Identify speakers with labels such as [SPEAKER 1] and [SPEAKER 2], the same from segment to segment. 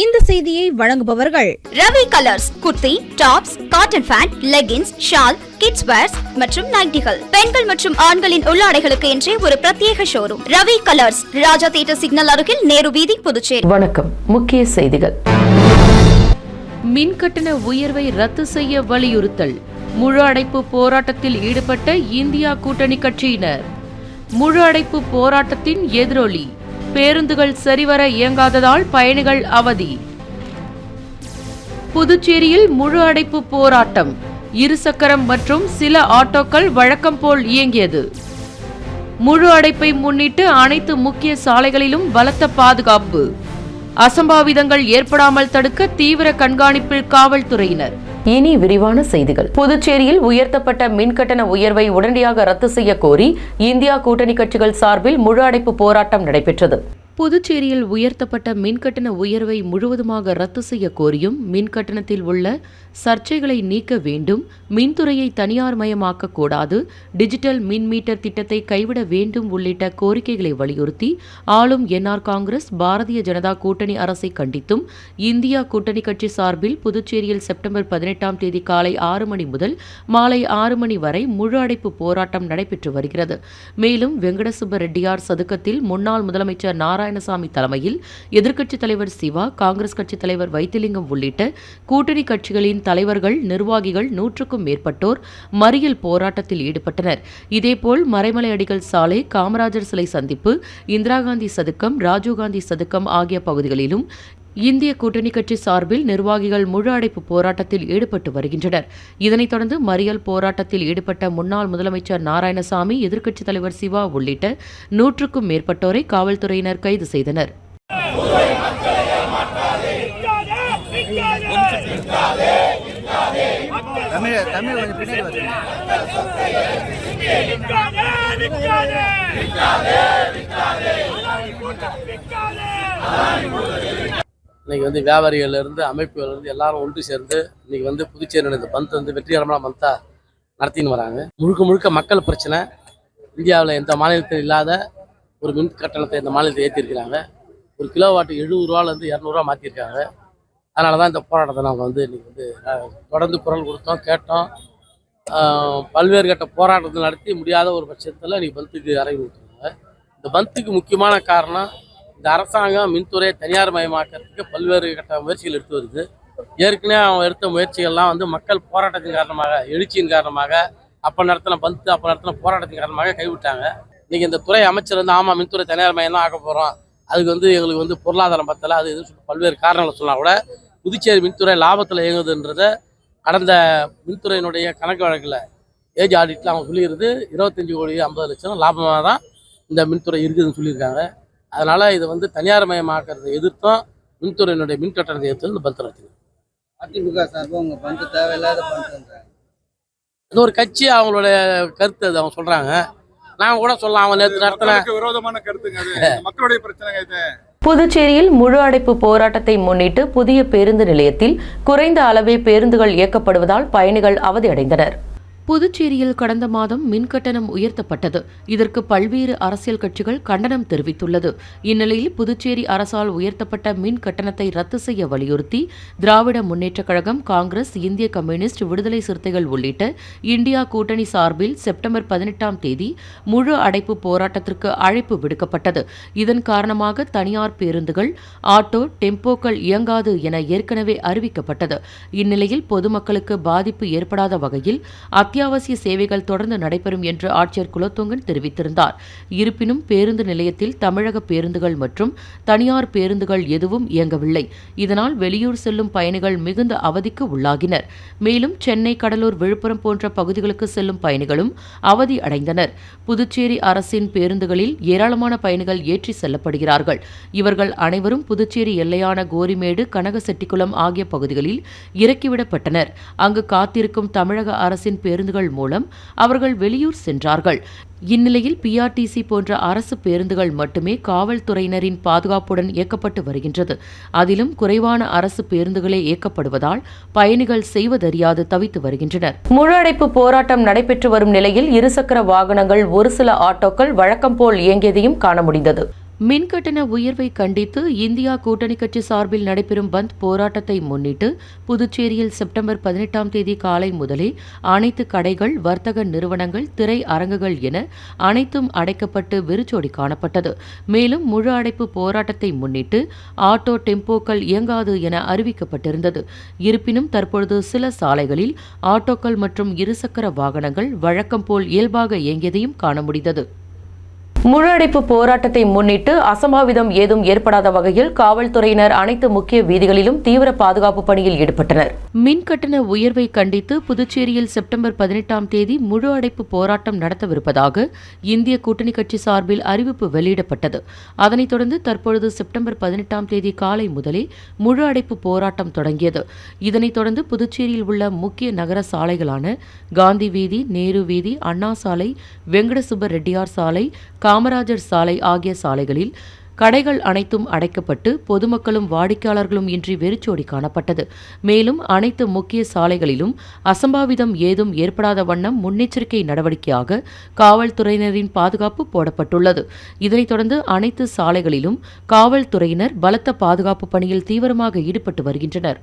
[SPEAKER 1] இந்த செய்தியை வழங்குபவர்கள்
[SPEAKER 2] Ravi Colours kurti tops cotton pant leggings shawl kids wears மற்றும் நைட்டிகள். பெண்கள் மற்றும் ஆண்களின் உள்ளாடைகளுக்கு என்றே ஒரு பிரத்யேக showroom Ravi Colours Raja theatre signal அருகில் நேரு வீதி புதுச்சேரி.
[SPEAKER 3] வணக்கம். முக்கிய செய்திகள்.
[SPEAKER 4] மின் கட்டண உயர்வை ரத்து செய்ய வலியுறுத்தல். முழு அடைப்பு போராட்டத்தில் ஈடுபட்ட இந்தியா கூட்டணி கட்சியினர். முழு அடைப்பு போராட்டத்தின் எதிரொலி. பேருந்துகள் சரிவர இயங்காததால் பயணிகள் அவதி. புதுச்சேரியில் முழு அடைப்பு போராட்டம். இருசக்கரம் மற்றும் சில ஆட்டோக்கள் வழக்கம் போல் இயங்கியது. முழு அடைப்பை முன்னிட்டு அனைத்து முக்கிய சாலைகளிலும் பலத்த பாதுகாப்பு. அசம்பாவிதங்கள் ஏற்படாமல் தடுக்க தீவிர கண்காணிப்பில் காவல்துறையினர்.
[SPEAKER 3] இனி விரிவான செய்திகள். புதுச்சேரியில் உயர்த்தப்பட்ட மின் கட்டண உயர்வை உடனடியாக ரத்து செய்ய கோரி இந்தியா கூட்டணி கட்சிகள் சார்பில் முழு அடைப்பு போராட்டம் நடைபெற்றது.
[SPEAKER 4] புதுச்சேரியில் உயர்த்தப்பட்ட மின் கட்டண உயர்வை முழுவதுமாக ரத்து செய்ய கோரியும் மின் கட்டணத்தில் உள்ள சர்ச்சைகளை நீக்க வேண்டும் மின்துறையை தனியார் மயமாக்க கூடாது டிஜிட்டல் மின் மீட்டர் திட்டத்தை கைவிட வேண்டும் உள்ளிட்ட கோரிக்கைகளை வலியுறுத்தி ஆளும் என்ஆர் காங்கிரஸ் பாரதிய ஜனதா கூட்டணி அரசை கண்டித்தும் இந்தியா கூட்டணி கட்சி சார்பில் புதுச்சேரியில் செப்டம்பர் பதினெட்டாம் தேதி காலை ஆறு மணி முதல் மாலை ஆறு மணி வரை முழு அடைப்பு போராட்டம் நடைபெற்று வருகிறது. மேலும் வெங்கடசுப்ப ரெட்டியார் சதுக்கத்தில் முன்னாள் முதலமைச்சர் நாராயணசாமி தலைமையில் எதிர்க்கட்சித் தலைவர் சிவா காங்கிரஸ் கட்சித் தலைவர் வைத்திலிங்கம் உள்ளிட்ட கூட்டணி கட்சிகளின் தலைவர்கள் நிர்வாகிகள் நூற்றுக்கும் மேற்பட்டோர் மறியல் போராட்டத்தில் ஈடுபட்டனர். இதேபோல் மறைமலை அடிகள் சாலை காமராஜர் சிலை சந்திப்பு இந்திரா காந்தி சதுக்கம் ராஜீவ்காந்தி சதுக்கம் ஆகிய பகுதிகளிலும் இந்திய கூட்டணி கட்சி சார்பில் நிர்வாகிகள் முழு அடைப்பு போராட்டத்தில் ஈடுபட்டு வருகின்றனர் இதனைத் தொடர்ந்து மறியல் போராட்டத்தில் ஈடுபட்ட முன்னாள் முதலமைச்சர் நாராயணசாமி எதிர்க்கட்சித் தலைவர் சிவா உள்ளிட்ட நூற்றுக்கும் மேற்பட்டோரை காவல்துறையினர் கைது செய்தனர்
[SPEAKER 5] இன்றைக்கி
[SPEAKER 6] இன்னைக்கு வந்து வியாபாரிகள்ல இருந்து எல்லாரும் ஒன்று சேர்ந்து இன்னைக்கு வந்து புதுச்சேரியில் இந்த பந்த் வந்து வெற்றிகரமான பந்தா நடத்தின்னு வராங்க. முழுக்க முழுக்க மக்கள் பிரச்சனை இந்தியாவில் எந்த மாநிலத்தில் இல்லாத ஒரு மின் கட்டணத்தை இந்த மாநிலத்தை ஏற்றிருக்கிறாங்க ஒரு கிலோ வாட்டு எழுபது ரூபாலேருந்து இரநூறுவா மாற்றிருக்காங்க அதனால தான் இந்த போராட்டத்தை நாங்கள் வந்து இன்னைக்கு வந்து தொடர்ந்து குரல் கொடுத்தோம் கேட்டோம். பல்வேறு கட்ட போராட்டத்தை நடத்தி முடியாத ஒரு பட்சத்தில் இன்னைக்கு பந்துக்கு அறைவி விட்டுருக்காங்க இந்த பந்துக்கு முக்கியமான காரணம் இந்த அரசாங்கம் மின்துறையை தனியார் மயமாக்கிறதுக்கு பல்வேறு கட்ட முயற்சிகள் எடுத்து வருது. ஏற்கனவே அவங்க எடுத்த முயற்சிகள்லாம் வந்து மக்கள் போராட்டத்தின் காரணமாக எழுச்சியின் காரணமாக அப்போ நடத்தின பந்து அப்போ நடத்தின போராட்டத்தின் காரணமாக கைவிட்டாங்க. இன்றைக்கி இந்த துறை அமைச்சர் வந்து ஆமாம் மின்துறை தனியார் மயம் தான் ஆக்க போகிறோம் அதுக்கு வந்து எங்களுக்கு வந்து பொருளாதாரம் பத்தலை அது இதுன்னு சொல்லி பல்வேறு காரணங்களை சொன்னால் கூட புதுச்சேரி மின்துறை லாபத்தில் இயங்குதுன்றத கடந்த மின்துறையினுடைய கணக்கு வழக்கில் ஏஜ் ஆடிட்டில் அவங்க சொல்லியிருந்து இருபத்தஞ்சி கோடி ஐம்பது லட்சம் லாபமாக தான் இந்த மின்துறை இருக்குதுன்னு சொல்லியிருக்காங்க. அதனால் இதை வந்து தனியார் மயமாக்கிறதை எதிர்த்தும் மின்துறையினுடைய மின் கட்டணத்தை எதிர்த்து இந்த பந்து நடத்திங்க
[SPEAKER 5] அதிமுக சார்பாக உங்க பந்து தேவையில்லாத பந்துன்றாங்க.
[SPEAKER 6] இது ஒரு கட்சி அவங்களுடைய கருத்து அது அவங்க சொல்கிறாங்க நாங்கள் கூட சொல்லலாம் அவங்க நேற்று நடத்தின
[SPEAKER 7] விரோதமான கருத்துங்க அது. மக்களுடைய பிரச்சனைங்க இது.
[SPEAKER 3] புதுச்சேரியில் முழு அடைப்பு போராட்டத்தை முன்னிட்டு புதிய பேருந்து நிலையத்தில் குறைந்த அளவே பேருந்துகள் இயக்கப்படுவதால் பயணிகள் அவதியடைந்தனர்.
[SPEAKER 4] புதுச்சேரியில் கடந்த மாதம் மின் கட்டணம் உயர்த்தப்பட்டது. இதற்கு பல்வேறு அரசியல் கட்சிகள் கண்டனம் தெரிவித்துள்ளது. இந்நிலையில் புதுச்சேரி அரசால் உயர்த்தப்பட்ட மின் கட்டணத்தை ரத்து செய்ய வலியுறுத்தி திராவிட முன்னேற்றக் கழகம் காங்கிரஸ் இந்திய கம்யூனிஸ்ட் விடுதலை சிறுத்தைகள் உள்ளிட்ட இந்தியா கூட்டணி சார்பில் செப்டம்பர் பதினெட்டாம் தேதி முழு அடைப்பு போராட்டத்திற்கு அழைப்பு விடுக்கப்பட்டது. இதன் காரணமாக தனியார் பேருந்துகள் ஆட்டோ டெம்போக்கள் இயங்காது என ஏற்கனவே அறிவிக்கப்பட்டது. இந்நிலையில் பொதுமக்களுக்கு பாதிப்பு ஏற்படாத வகையில் அத்தியாவசிய சேவைகள் தொடர்ந்து நடைபெறும் என்று ஆட்சியர் குலத்தொங்கன் தெரிவித்திருந்தார். இருப்பினும் பேருந்து நிலையத்தில் தமிழக பேருந்துகள் மற்றும் தனியார் பேருந்துகள் எதுவும் இயங்கவில்லை. இதனால் வெளியூர் செல்லும் பயணிகள் மிகுந்த அவதிக்கு உள்ளாகினர். மேலும் சென்னை கடலூர் விழுப்புரம் போன்ற பகுதிகளுக்கு செல்லும் பயணிகளும் அவதி அடைந்தனர். புதுச்சேரி அரசின் பேருந்துகளில் ஏராளமான பயணிகள் ஏற்றி செல்லப்படுகிறார்கள். இவர்கள் அனைவரும் புதுச்சேரி எல்லையான கோரிமேடு கனகசெட்டிக்குளம் ஆகிய பகுதிகளில் இறக்கிவிடப்பட்டனர். அங்கு காத்திருக்கும் தமிழக அரசின் பேருந்து பேருந்துகள் மூலம் அவர்கள் வெளியூர் சென்றார்கள். இந்நிலையில் பிஆர்டிசி போன்ற அரசு பேருந்துகள் மட்டுமே காவல்துறையினரின் பாதுகாப்புடன் இயக்கப்பட்டு வருகின்றது. அதிலும் குறைவான அரசு பேருந்துகளே இயக்கப்படுவதால் பயணிகள் செய்வதறியாது தவித்து வருகின்றனர்.
[SPEAKER 3] முழு அடைப்பு போராட்டம் நடைபெற்று வரும் நிலையில் இருசக்கர வாகனங்கள் ஒரு சில ஆட்டோக்கள் வழக்கம் போல் இயங்கியதையும் காண முடிந்தது.
[SPEAKER 4] மின்கட்டண உயர்வை கண்டித்து இந்தியா கூட்டணி கட்சி சார்பில் நடைபெறும் பந்த் போராட்டத்தை முன்னிட்டு புதுச்சேரியில் செப்டம்பர் பதினெட்டாம் தேதி காலை முதலே அனைத்து கடைகள் வர்த்தக நிறுவனங்கள் திரை அரங்குகள் என அனைத்தும் அடைக்கப்பட்டு வெறிச்சோடி காணப்பட்டது. மேலும் முழு அடைப்பு போராட்டத்தை முன்னிட்டு ஆட்டோ டெம்போக்கள் இயங்காது என அறிவிக்கப்பட்டிருந்தது. இருப்பினும் தற்பொழுது சில சாலைகளில் ஆட்டோக்கள் மற்றும் இருசக்கர வாகனங்கள் வழக்கம் போல் இயல்பாக இயங்கியதையும் காண முடிந்தது.
[SPEAKER 3] முழு அடைப்பு போராட்டத்தை முன்னிட்டு அசம்பாவிதம் ஏதும் ஏற்படாத வகையில் காவல்துறையினர் அனைத்து முக்கிய வீதிகளிலும் தீவிர பாதுகாப்பு பணியில் ஈடுபட்டனர்.
[SPEAKER 4] மின் கட்டண உயர்வை கண்டித்து புதுச்சேரியில் செப்டம்பர் பதினெட்டாம் தேதி முழு அடைப்பு போராட்டம் நடத்தவிருப்பதாக இந்திய கூட்டணி கட்சி சார்பில் அறிவிப்பு வெளியிடப்பட்டது. அதனைத் தொடர்ந்து தற்பொழுது செப்டம்பர் பதினெட்டாம் தேதி காலை முதலே முழு அடைப்பு போராட்டம் தொடங்கியது. இதனைத் தொடர்ந்து புதுச்சேரியில் உள்ள முக்கிய நகர சாலைகளான காந்தி வீதி நேரு வீதி அண்ணா சாலை வெங்கடசுப்ப ரெட்டியார் சாலை காமராஜர் சாலை ஆகிய சாலைகளில் கடைகள் அனைத்தும் அடைக்கப்பட்டு பொதுமக்களும் வாடிக்கையாளர்களும் இன்றி வெறிச்சோடி காணப்பட்டது. மேலும் அனைத்து முக்கிய சாலைகளிலும் அசம்பாவிதம் ஏதும் ஏற்படாத வண்ணம் முன்னெச்சரிக்கை நடவடிக்கையாக காவல்துறையினரின் பாதுகாப்பு போடப்பட்டுள்ளது. இதனைத் தொடர்ந்து அனைத்து சாலைகளிலும் காவல்துறையினர் பலத்த பாதுகாப்பு பணியில் தீவிரமாக ஈடுபட்டு வருகின்றனர்.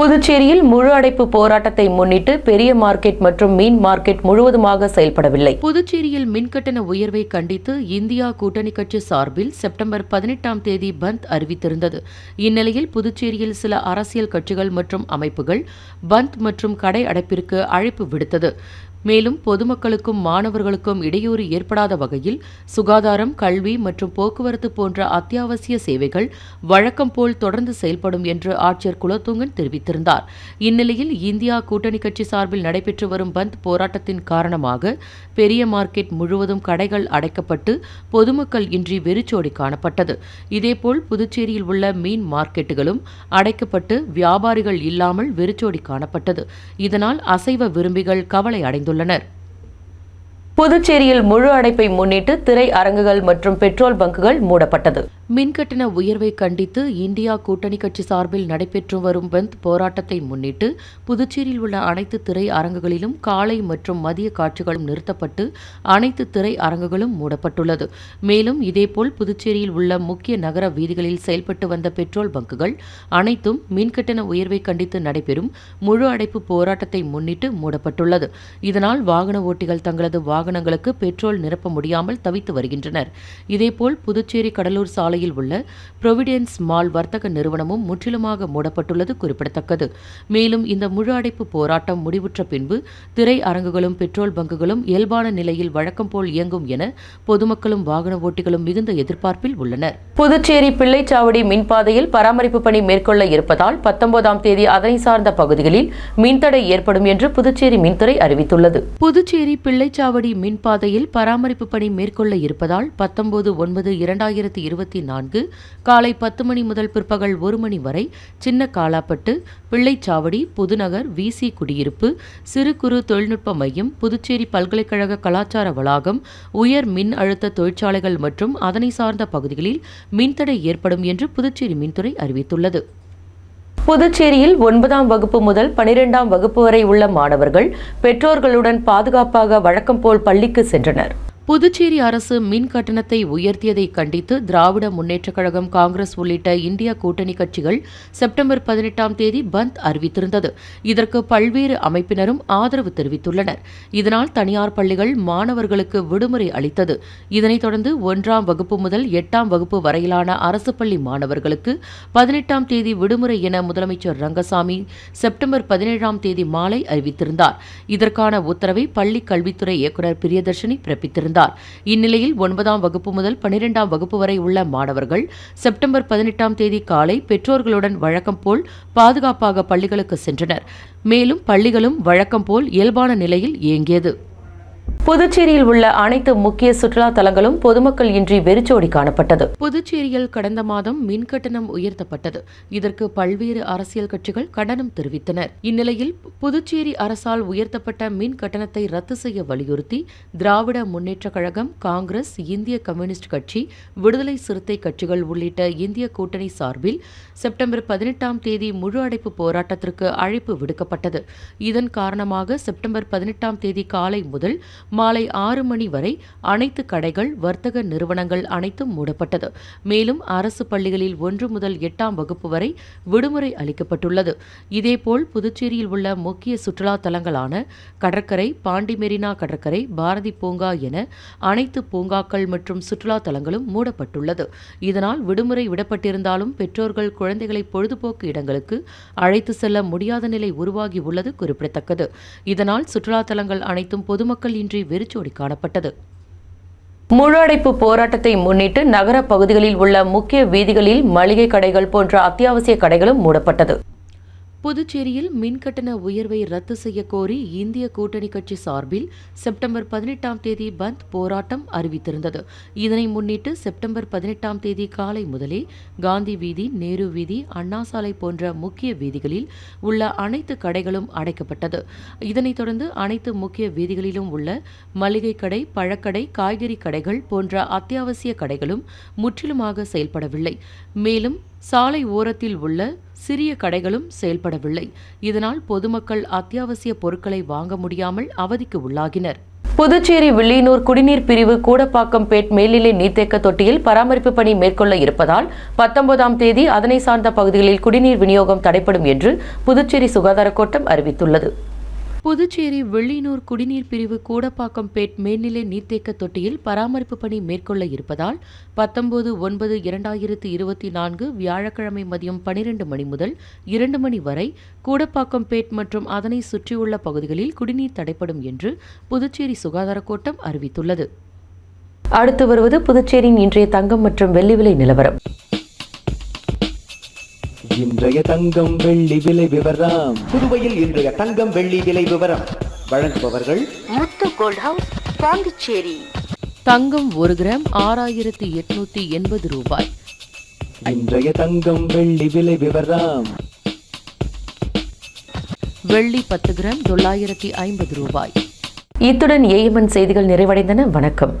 [SPEAKER 3] புதுச்சேரியில் முழு அடைப்பு போராட்டத்தை முன்னிட்டு பெரிய மார்க்கெட் மற்றும் மீன் மார்க்கெட் முழுவதுமாக செயல்படவில்லை.
[SPEAKER 4] புதுச்சேரியில் மின்கட்டண உயர்வை கண்டித்து இந்தியா கூட்டணி கட்சி சார்பில் செப்டம்பர் பதினெட்டாம் தேதி பந்த் அறிவித்திருந்தது. இந்நிலையில் புதுச்சேரியில் சில அரசியல் கட்சிகள் மற்றும் அமைப்புகள் பந்த் மற்றும் கடை அடைப்பிற்கு அழைப்பு விடுத்தது. மேலும் பொதுமக்களுக்கும் மாணவர்களுக்கும் இடையூறு ஏற்படாத வகையில் சுகாதாரம் கல்வி மற்றும் போக்குவரத்து போன்ற அத்தியாவசிய சேவைகள் வழக்கம் போல் தொடர்ந்து செயல்படும் என்று ஆட்சியர் குலத்துங்கன் தெரிவித்திருந்தார். இந்நிலையில் இந்தியா கூட்டணி கட்சி சார்பில் நடைபெற்று வரும் பந்த் போராட்டத்தின் காரணமாக பெரிய மார்க்கெட் முழுவதும் கடைகள் அடைக்கப்பட்டு பொதுமக்கள் இன்றி வெறிச்சோடி காணப்பட்டது. இதேபோல் புதுச்சேரியில் உள்ள மீன் மார்க்கெட்டுகளும் அடைக்கப்பட்டு வியாபாரிகள் இல்லாமல் வெறிச்சோடி காணப்பட்டது. இதனால் அசைவ விரும்பிகள் கவலை அடைந்துள்ளனர்.
[SPEAKER 3] புதுச்சேரியில் முழு அடைப்பை முன்னிட்டு திரை அரங்குகள் மற்றும் பெட்ரோல் பங்குகள் மூடப்பட்டது.
[SPEAKER 4] மின்கட்டண உயர்வை கண்டித்து இந்தியா கூட்டணி கட்சி சார்பில் நடைபெற்று வரும் பந்த் போராட்டத்தை முன்னிட்டு புதுச்சேரியில் உள்ள அனைத்து திரை அரங்குகளிலும் காலை மற்றும் மதிய காட்சிகளும் நிறுத்தப்பட்டு அனைத்து திரை அரங்குகளும் மூடப்பட்டுள்ளது. மேலும் இதேபோல் புதுச்சேரியில் உள்ள முக்கிய நகர வீதிகளில் செயல்பட்டு வந்த பெட்ரோல் பங்குகள் அனைத்தும் மின்கட்டண உயர்வை கண்டித்து நடைபெறும் முழு அடைப்பு போராட்டத்தை முன்னிட்டு மூடப்பட்டுள்ளது. இதனால் வாகன ஓட்டிகள் தங்களது வாகனங்களுக்கு பெட்ரோல் நிரப்ப முடியாமல் தவித்து வருகின்றனர். இதேபோல் புதுச்சேரி கடலூர் சாலை சாலையில் உள்ள புரோவிடன்ஸ் மால் வர்த்தக நிறுவனமும் முற்றிலுமாக மூடப்பட்டுள்ளது குறிப்பிடத்தக்கது. மேலும் இந்த முழு அடைப்பு போராட்டம் முடிவுற்ற பின்பு திரை அரங்குகளும் பெட்ரோல் பங்குகளும் இயல்பான நிலையில் வழக்கம் போல் இயங்கும் என பொதுமக்களும் வாகன ஓட்டிகளும் மிகுந்த எதிர்பார்ப்பில் உள்ளனர்.
[SPEAKER 3] புதுச்சேரி பிள்ளைச்சாவடி மின்பாதையில் பராமரிப்பு பணி மேற்கொள்ள இருப்பதால் பத்தொன்பதாம் தேதி அதனை சார்ந்த பகுதிகளில் மின்தடை ஏற்படும் என்று புதுச்சேரி மின்துறை அறிவித்துள்ளது.
[SPEAKER 4] புதுச்சேரி பிள்ளைச்சாவடி மின்பாதையில் பராமரிப்பு பணி மேற்கொள்ள இருப்பதால் பத்தொன்பது ஒன்பது இரண்டாயிரத்தி இருபத்தி நான்கு காலை பத்து மணி முதல் பிற்பகல் ஒரு மணி வரை சின்ன காலாப்பட்டு பிள்ளைச்சாவடி புதுநகர் விசி குடியிருப்பு சிறு குறு தொழில்நுட்ப மையம் புதுச்சேரி பல்கலைக்கழக கலாச்சார வளாகம் உயர் மின் அழுத்த தொழிற்சாலைகள் மற்றும் அதனை சார்ந்த பகுதிகளில் மின்தடை ஏற்படும் என்று புதுச்சேரி மின்துறை அறிவித்துள்ளது.
[SPEAKER 3] புதுச்சேரியில் ஒன்பதாம் வகுப்பு முதல் பனிரெண்டாம் வகுப்பு வரை உள்ள மாணவர்கள் பெற்றோர்களுடன் பாதுகாப்பாக வழக்கம் போல் பள்ளிக்கு சென்றனர்.
[SPEAKER 4] புதுச்சேரி அரசு மின் கட்டணத்தை உயர்த்தியதை கண்டித்து திராவிட முன்னேற்றக் கழகம் காங்கிரஸ் உள்ளிட்ட இந்திய கூட்டணி கட்சிகள் செப்டம்பர் பதினெட்டாம் தேதி பந்த் அறிவித்திருந்தது. இதற்கு பல்வேறு அமைப்பினரும் ஆதரவு தெரிவித்துள்ளனர். இதனால் தனியார் பள்ளிகள் மாணவர்களுக்கு விடுமுறை அளித்தது. இதனைத் தொடர்ந்து ஒன்றாம் வகுப்பு முதல் எட்டாம் வகுப்பு வரையிலான அரசு பள்ளி மாணவர்களுக்கு பதினெட்டாம் தேதி விடுமுறை என முதலமைச்சர் ரங்கசாமி செப்டம்பர் பதினேழாம் தேதி மாலை அறிவித்திருந்தார். இதற்கான உத்தரவை பள்ளி கல்வித்துறை இயக்குநர் பிரியதர்ஷினி பிறப்பித்திருந்தார். இந்நிலையில் ஒன்பதாம் வகுப்பு முதல் பனிரெண்டாம் வகுப்பு வரை உள்ள மாணவர்கள் செப்டம்பர் பதினெட்டாம் தேதி காலை பெற்றோர்களுடன் வழக்கம் போல் பாதுகாப்பாக பள்ளிகளுக்கு சென்றனர். மேலும் பள்ளிகளும் வழக்கம் போல் இயல்பான நிலையில் இயங்கியது.
[SPEAKER 3] புதுச்சேரியில் உள்ள அனைத்து முக்கிய சுற்றுலா தலங்களும் பொதுமக்கள் இன்றி வெறிச்சோடி காணப்பட்டது.
[SPEAKER 4] புதுச்சேரியில் கடந்த மாதம் மின் கட்டணம் உயர்த்தப்பட்டது. இதற்கு பல்வேறு அரசியல் கட்சிகள் கண்டனம் தெரிவித்தனர். இந்நிலையில் புதுச்சேரி அரசால் உயர்த்தப்பட்ட மின் கட்டணத்தை ரத்து செய்ய வலியுறுத்தி திராவிட முன்னேற்ற கழகம் காங்கிரஸ் இந்திய கம்யூனிஸ்ட் கட்சி விடுதலை சிறுத்தை கட்சிகள் உள்ளிட்ட இந்திய கூட்டணி சார்பில் செப்டம்பர் பதினெட்டாம் தேதி முழு அடைப்பு போராட்டத்திற்கு அழைப்பு விடுக்கப்பட்டது. இதன் காரணமாக செப்டம்பர் பதினெட்டாம் தேதி காலை முதல் மாலை ஆறு மணி வரை அனைத்து கடைகள் வர்த்தக நிறுவனங்கள் அனைத்தும் மூடப்பட்டது. மேலும் அரசு பள்ளிகளில் ஒன்று முதல் எட்டாம் வகுப்பு வரை விடுமுறை அளிக்கப்பட்டுள்ளது. இதேபோல் புதுச்சேரியில் உள்ள முக்கிய சுற்றுலா தலங்களான கடற்கரை பாண்டி மெரினா கடற்கரை பாரதி பூங்கா என அனைத்து பூங்காக்கள் மற்றும் சுற்றுலா தலங்களும் மூடப்பட்டுள்ளது. இதனால் விடுமுறை விடப்பட்டிருந்தாலும் பெற்றோர்கள் குழந்தைகளை பொழுதுபோக்கு இடங்களுக்கு அழைத்து செல்ல முடியாத நிலை உருவாகியுள்ளது குறிப்பிடத்தக்கது. இதனால் சுற்றுலா தலங்கள் அனைத்தும் பொதுமக்கள் இன்றி வெறிச்சோடி காணப்பட்டது.
[SPEAKER 3] முழு அடைப்பு போராட்டத்தை முன்னிட்டு நகர பகுதிகளில் உள்ள முக்கிய வீதிகளில் மளிகை கடைகள் போன்ற அத்தியாவசிய கடைகளும் மூடப்பட்டது.
[SPEAKER 4] புதுச்சேரியில் மின்கட்டண உயர்வை ரத்து செய்ய கோரி இந்திய கூட்டணி கட்சி சார்பில் செப்டம்பர் பதினெட்டாம் தேதி பந்த் போராட்டம் அறிவித்திருந்தது. இதனை முன்னிட்டு செப்டம்பர் பதினெட்டாம் தேதி காலை முதலே காந்தி வீதி நேரு வீதி அண்ணா சாலை போன்ற முக்கிய வீதிகளில் உள்ள அனைத்து கடைகளும் அடைக்கப்பட்டது. இதனைத் தொடர்ந்து அனைத்து முக்கிய வீதிகளிலும் உள்ள மளிகை கடை பழக்கடை காய்கறி கடைகள் போன்ற அத்தியாவசிய கடைகளும் முற்றிலுமாக செயல்படவில்லை. மேலும் சாலை ஓரத்தில் உள்ள சிறிய கடைகளும் செயல்படவில்லை. இதனால் பொதுமக்கள் அத்தியாவசிய பொருட்களை வாங்க முடியாமல் அவதிக்கு உள்ளாகினர்.
[SPEAKER 3] புதுச்சேரி வில்லியனூர் குடிநீர் பிரிவு கூடப்பாக்கம்பேட் மேல்நிலை நீர்த்தேக்க தொட்டியில் பராமரிப்பு பணி மேற்கொள்ள இருப்பதால் பத்தொன்பதாம் தேதி அதனை சார்ந்த பகுதிகளில் குடிநீர் விநியோகம் தடைப்படும் என்று புதுச்சேரி சுகாதார கோட்டம் அறிவித்துள்ளது.
[SPEAKER 4] புதுச்சேரி வெள்ளினூர் குடிநீர் பிரிவு கூடப்பாக்கம்பேட் மேல்நிலை நீர்த்தேக்க தொட்டியில் பராமரிப்பு பணி மேற்கொள்ள இருப்பதால் பத்தொன்பது ஒன்பது இரண்டாயிரத்து இருபத்தி நான்கு வியாழக்கிழமை மதியம் பனிரெண்டு மணி முதல் இரண்டு மணி வரை கூடப்பாக்கம்பேட் மற்றும் அதனை சுற்றியுள்ள பகுதிகளில் குடிநீர் தடைப்படும் என்று புதுச்சேரி சுகாதார கோட்டம் அறிவித்துள்ளது.
[SPEAKER 3] அடுத்து வருவது புதுச்சேரியின் இன்றைய தங்கம் மற்றும் வெள்ளி விலை நிலவரம்.
[SPEAKER 8] இன்றைய தங்கம் வெள்ளி விலை விவரம்.
[SPEAKER 9] புதுவையில் இன்றைய தங்கம் வெள்ளி விலை விவரம். வழங்குபவர்கள்
[SPEAKER 10] முத்து கோல்ட் ஹவுஸ் பாண்டிச்சேரி.
[SPEAKER 4] தங்கம் ஒரு கிராம் ஆறாயிரத்து எட்நூத்தி எண்பது ரூபாய்.
[SPEAKER 8] இன்றைய தங்கம் வெள்ளி விலை விவரம்.
[SPEAKER 4] வெள்ளி பத்து கிராம் தொள்ளாயிரத்தி ஐம்பது ரூபாய்.
[SPEAKER 3] இத்துடன் ஏஎம்என் செய்திகள் நிறைவடைந்தன. வணக்கம்.